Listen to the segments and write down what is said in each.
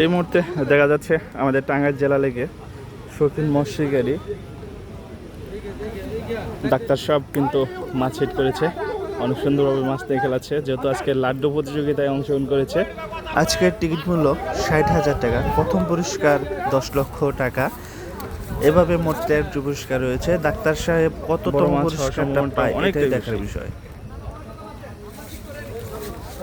এই মুহূর্তে দেখা যাচ্ছে আমাদের টাঙ্গাইল জেলা লেগে শৌখিন মৎস্যিকারী ডাক্তার সাহেব কিন্তু মাছ হিট করেছে অনেক সুন্দরভাবে মাছ নিয়ে খেলাচ্ছে যেহেতু আজকে লাড্ডু প্রতিযোগিতায় অংশগ্রহণ করেছে। আজকের টিকিট মূল্য ষাট হাজার টাকা প্রথম পুরস্কার দশ লক্ষ টাকা। এভাবে মোট তেরোটি পুরস্কার রয়েছে। ডাক্তার সাহেব কততম বড় মাছ পুরস্কারটা পায় এটাই দেখার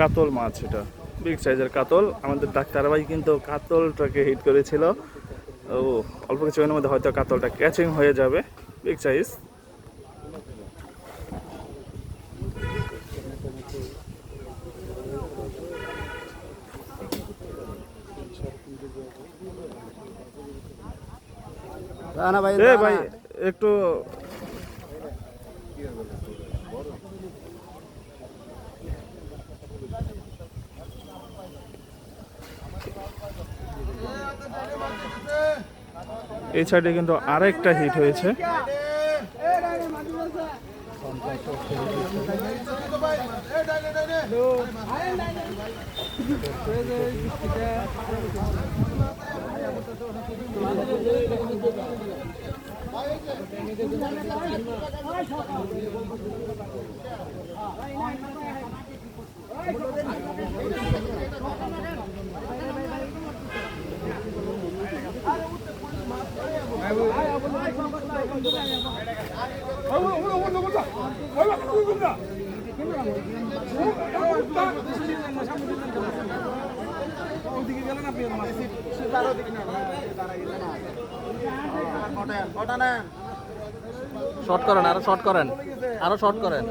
কাতল মাছ এটা। বিগ সাইজের কাতল। আমাদের ডাক্তার ভাই কিন্তু কাতলটাকে হিট করেছিল। ও অল্প কিছুক্ষণের মধ্যে হয়তো কাতলটা ক্যাচিং হয়ে যাবে। বিগ সাইজ ভাই একটু এই সাইডে কিন্তু আরেকটা হিট হয়েছে। শর্ট করেন আরও শর্ট করেন আরও শর্ট করেন।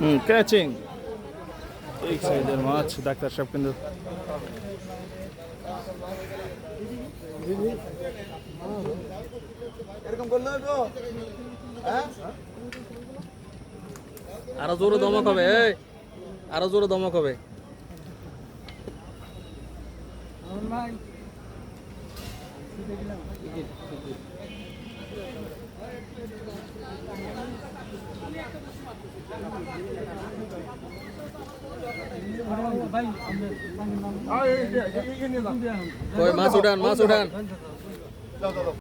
হুম ক্যাচিং এই সাইজের মাছ ডাক্তার সাহেব কিন্তু আরও জোরে দমক হবে এই আরও জোরে দমক হবে। কই মাছ উঠান মাছ উঠান।